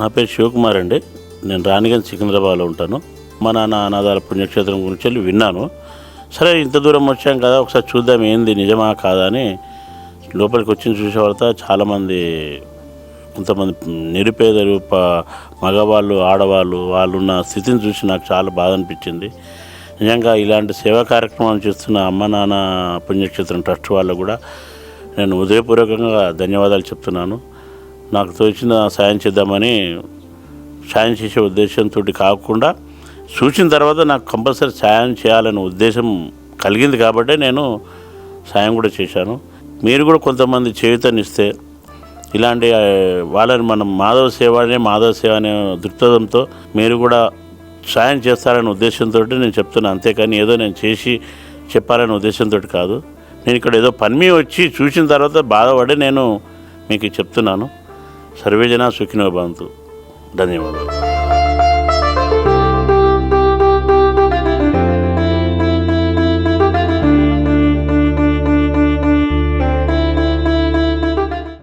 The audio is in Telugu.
నా పేరు శివకుమార్ అండి. నేను రాణిగంజ్ సికింద్రాబాద్లో ఉంటాను. మా నాన్న అనాథాల పుణ్యక్షేత్రం గురించి వెళ్ళి విన్నాను. సరే ఇంత దూరం వచ్చాం కదా ఒకసారి చూద్దాం ఏంది నిజమా కాదా అని లోపలికి వచ్చిన చూసే తర్వాత చాలామంది కొంతమంది నిరుపేదలు ప మగవాళ్ళు ఆడవాళ్ళు వాళ్ళున్న స్థితిని చూసి నాకు చాలా బాధ అనిపించింది. నిజంగా ఇలాంటి సేవా కార్యక్రమాలు చేస్తున్న అమ్మ నాన్న పుణ్యక్షేత్రం ట్రస్ట్ వాళ్ళు కూడా నేను ఉదయపూర్వకంగా ధన్యవాదాలు చెప్తున్నాను. నాకు తోచిన సాయం చేద్దామని సాయం చేసే ఉద్దేశంతో కాకుండా చూసిన తర్వాత నాకు కంపల్సరీ సాయం చేయాలనే ఉద్దేశం కలిగింది కాబట్టే నేను సాయం కూడా చేశాను. మీరు కూడా కొంతమంది చేయుతనిస్తే ఇలాంటి వాళ్ళని మనం మాధవ సేవ అనే మాధవ సేవ అనే దృక్పథంతో మీరు కూడా సాయం చేస్తారనే ఉద్దేశంతో నేను చెప్తున్నాను అంతేకాని ఏదో నేను చేసి చెప్పాలనే ఉద్దేశంతో కాదు. నేను ఇక్కడ ఏదో పని మీద వచ్చి చూసిన తర్వాత బాధపడి నేను మీకు చెప్తున్నాను. సర్వేజన సుఖినో భవంతు. ధన్యవాదాలు.